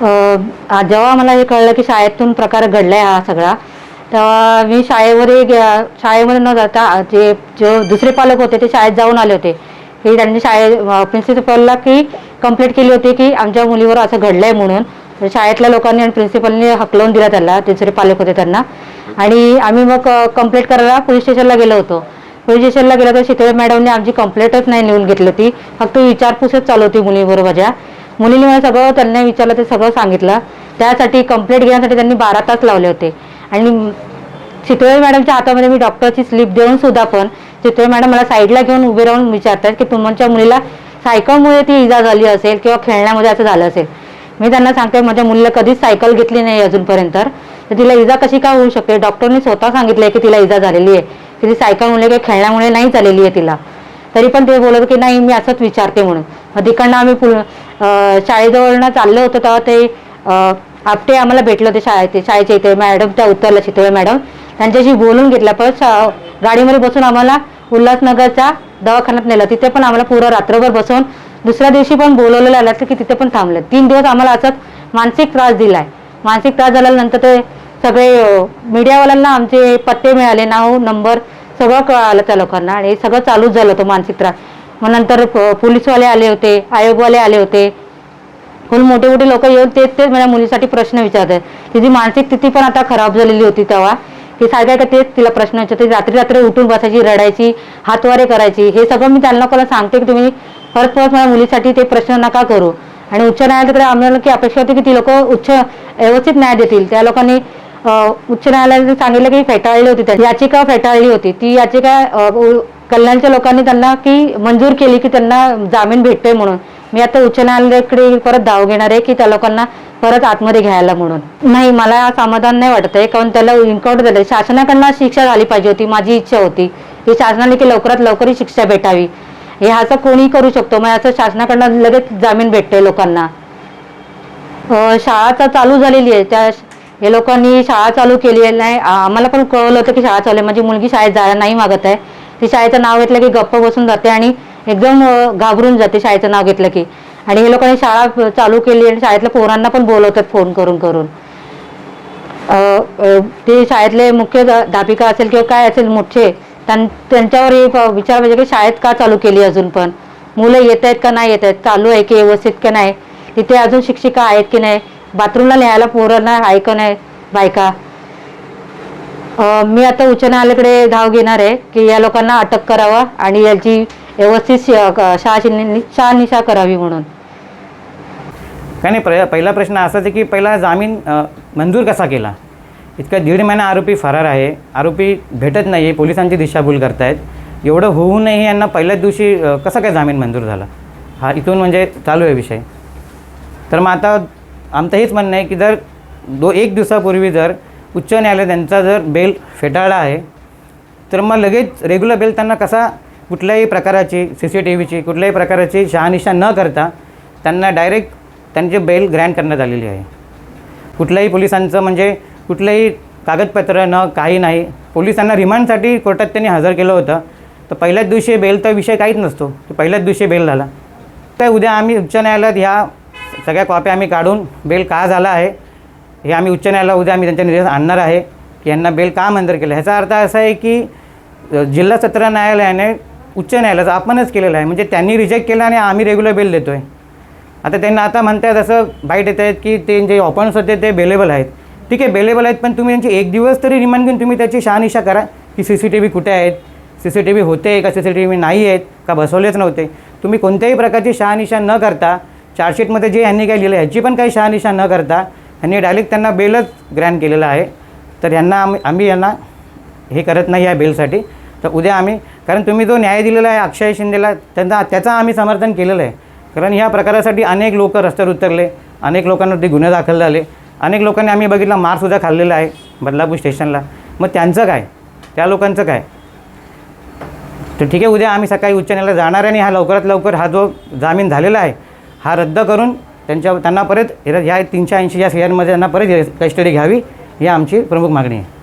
जेव्हा मला हे कळलं की शाळेतून प्रकार घडलाय हा सगळा तेव्हा मी शाळेवरही गे- शाळेमध्ये न जाता जे जो दुसरे पालक होते ते शाळेत जाऊन आले होते. की त्यांनी शाळे प्रिन्सिपलला की कंप्लेंट केली होती की आमच्या मुलीवर असं घडलंय म्हणून. शाळेतल्या लोकांनी आणि प्रिन्सिपलने हकलवून दिला त्याला दुसरे पालक होते त्यांना. आणि आम्ही मग कंप्लेंट करायला पोलीस स्टेशनला गेलो होतो. पोलीस स्टेशनला गेलो तर शितळे मॅडमने आमची कंप्लेंटच नाही लिहून घेतली होती. फक्त विचारपूसच चालू होती मुलीबरोबर माझ्या मुलीने मला सगळं त्यांना विचारलं ते सगळं सांगितलं. त्यासाठी कंप्लेंट घेण्यासाठी त्यांनी बारा तास लावले होते. आणि चितोळे मॅडमच्या हातामध्ये मी डॉक्टरची स्लिप देऊन सुद्धा पण चितोळे मॅडम मला साईडला घेऊन उभे राहून विचारतात की तुमच्या मुलीला सायकलमुळे ती इजा झाली असेल किंवा खेळण्यामध्ये असं झालं असेल. मी त्यांना सांगते माझ्या मुलीला कधीच सायकल घेतली नाही अजूनपर्यंत. तर तिला इजा कशी काय होऊ शकते? डॉक्टरने स्वतः सांगितलंय की तिला इजा झालेली आहे. की ती सायकलमुळे किंवा खेळण्यामुळे नाही झालेली आहे तिला. तरी पण ते बोलत की नाही मी असंच विचारते म्हणून. मग तिकडनं आम्ही शाळेजवळनं चाललो होतो तेव्हा ते आपटे आम्हाला भेटले होते शाळेत शाळेच्या इथे मॅडम त्या उतरल्या चितळे मॅडम. त्यांच्याशी बोलून घेतला परत गाडीमध्ये बसून आम्हाला उल्हासनगरच्या दवाखान्यात नेलं. तिथे पण आम्हाला पुरं रात्रभर बसून दुसऱ्या दिवशी पण बोलवलेलं आलं की तिथे पण थांबलं. तीन दिवस आम्हाला असंच मानसिक त्रास दिलाय. मानसिक त्रास झाल्यानंतर ते सगळे मीडियावाल्यांना आमचे पत्ते मिळाले नाव नंबर सगळं कळालं त्या लोकांना आणि सगळं चालूच झालं होतं मानसिक त्रास. मग नंतर पोलीसवाले आले होते आयोगवाले आले होते. खूप मोठे मोठे लोक येऊन तेच तेच माझ्या मुलीसाठी प्रश्न विचारतात. तिची मानसिक स्थिती पण आता खराब झालेली होती तेव्हा. ती सारख्या का तेच तिला प्रश्न विचारते रात्री रात्री उठून बसायची रडायची हातवारे करायची. हे सगळं मी त्यांना कोणाला सांगते की तुम्ही परत परत माझ्या मुलीसाठी ते प्रश्न नका करू. आणि उच्च न्यायालयाकडे आम्हाला की अपेक्षा होती की ती लोक उच्च व्यवस्थित न्याय देतील. त्या लोकांनी उच्च न्यायालयाने सांगितलं की फेटाळली होती त्या याचिका फेटाळली होती. ती याचिका कल्याणच्या लोकांनी त्यांना की मंजूर केली की त्यांना जामीन भेटतोय म्हणून. मी आता उच्च न्यायालयाकडे परत धाव घेणार आहे की त्या लोकांना परत आतमध्ये घ्यायला म्हणून. नाही मला समाधान नाही वाटत आहे कारण त्याला इन्काउंटर झाले शासनाकडनं शिक्षा झाली पाहिजे होती माझी इच्छा होती. की शासनाने की लवकरात लवकर शिक्षा भेटावी. हे असं कोणी करू शकतो? मग असं शासनाकडनं लगेच जामीन भेटते लोकांना. शाळा तर चालू झालेली आहे. त्या हे लोकांनी शाळा चालू केली आहे. नाही आम्हाला पण कळवलं होतं की शाळा चालू आहे. माझी मुलगी शाळेत जायला नाही मागत आहे. ती शाळेचं नाव घेतलं की गप्प बसून जाते आणि एकदम घाबरून जाते शाळेचं नाव घेतलं की. आणि हे लोकांनी शाळा चालू केली आणि शाळेतल्या पोरांना पण बोलवतात फोन करून करून. ते शाळेतले मुख्य धापिका असेल किंवा काय असेल मोठे त्यां- त्यांच्यावर हे विचार पाहिजे की शाळेत का चालू केली अजून पण? मुलं येत आहेत का नाही येत आहेत? चालू आहे की व्यवस्थित का नाही? तिथे अजून शिक्षिका आहेत की नाही? बाथरूमला न्यायला पोरांना आहे का नाही? बायका? मी आता उच्च न्यायालयाकडे धाव घेणार आहे की या लोकांना अटक करावा आणि याची व्यवस्थित क- शहानिशा करावी म्हणून. काय नाही प्र पहिला प्रश्न असाच आहे की पहिला जामीन मंजूर कसा केला? इतका दीड महिना आरोपी फरार आहे आरोपी भेटत नाही आहे पोलिसांची दिशाभूल करतायत. एवढं होऊनही यांना पहिल्याच दिवशी कसा काय जामीन मंजूर झाला? हा इथून म्हणजे चालू आहे विषय. तर मग आता आमचं हेच म्हणणं आहे की जर दो एक दिवसापूर्वी जर उच्च न्यायालय त्यांचा जर बेल फेटाळला आहे तर मग लगेच रेग्युलर बेल त्यांना कसा कुठल्याही प्रकाराची सी सी टी व्हीची कुठल्याही प्रकाराची शहानिशा न करता त्यांना डायरेक्ट त्यांची बेल ग्रँट करण्यात आलेली आहे. कुठल्याही पोलिसांचं म्हणजे कुठलंही कागदपत्र न काही नाही. पोलिसांना रिमांडसाठी कोर्टात त्यांनी हजर केलं होतं. तर पहिल्याच दिवशी बेल तर विषय काहीच नसतो. तो पहिल्याच दिवशी बेल झाला. तर उद्या आम्ही उच्च न्यायालयात ह्या सगळ्या कॉप्या आम्ही काढून बेल का झाला आहे हे आम्ही उच्च न्यायालयाला उद्या आम्ही त्यांच्या निर्देश आणणार आहे की यांना बेल का मंजूर केलं? ह्याचा अर्थ असा आहे की जिल्हा सत्र न्यायालयाने उच्च न्यायालयाचा अपमानच केलेला आहे. म्हणजे त्यांनी रिजेक्ट केलं आणि आम्ही रेग्युलर बेल देतो आहे आता त्यांना आता म्हणतात असं बाईट येत आहेत की ते जे ऑपन्स होते ते बेलेबल आहेत. ठीक आहे बेलेबल आहेत पण तुम्ही त्यांची एक दिवस तरी रिमांड घेऊन तुम्ही त्याची शहानिशा करा की सी सी टी व्ही कुठे आहेत? सी सी टी व्ही होते का? सी सी टी व्ही नाही आहेत का? बसवलेच नव्हते. तुम्ही कोणत्याही प्रकारची शहानिशा न करता चार्जशीटमध्ये जे यांनी काय लिहिलं ह्याची पण काही शहानिशा न करता यांनी डायरेक्ट त्यांना बेलच ग्रँड केलेलं आहे. तर यांना आम्ही आम्ही यांना हे करत नाही या बेलसाठी तर उद्या आम्ही कारण तुम्ही जो न्याय दिलेला आहे अक्षय शिंदेला त्यांचा त्याचा आम्ही समर्थन केलेलं आहे. कारण ह्या प्रकारासाठी अनेक लोक रस्त्यावर उतरले अनेक लोकांवरती गुन्हे दाखल झाले अनेक लोकांनी आम्ही बघितलं मारसुद्धा खाल्लेला आहे बदलापूर स्टेशनला. मग त्यांचं काय? त्या लोकांचं काय? तर ठीक आहे उद्या आम्ही सकाळी उच्च न्यायालयात जाणार आणि हा लवकरात लवकर हा जो जामीन झालेला आहे हा रद्द करून त्यांच्या त्यांना परत ह्या तीनशे ऐंशी या सीआरमध्ये त्यांना परत कस्टडी घ्यावी ही आमची प्रमुख मागणी आहे.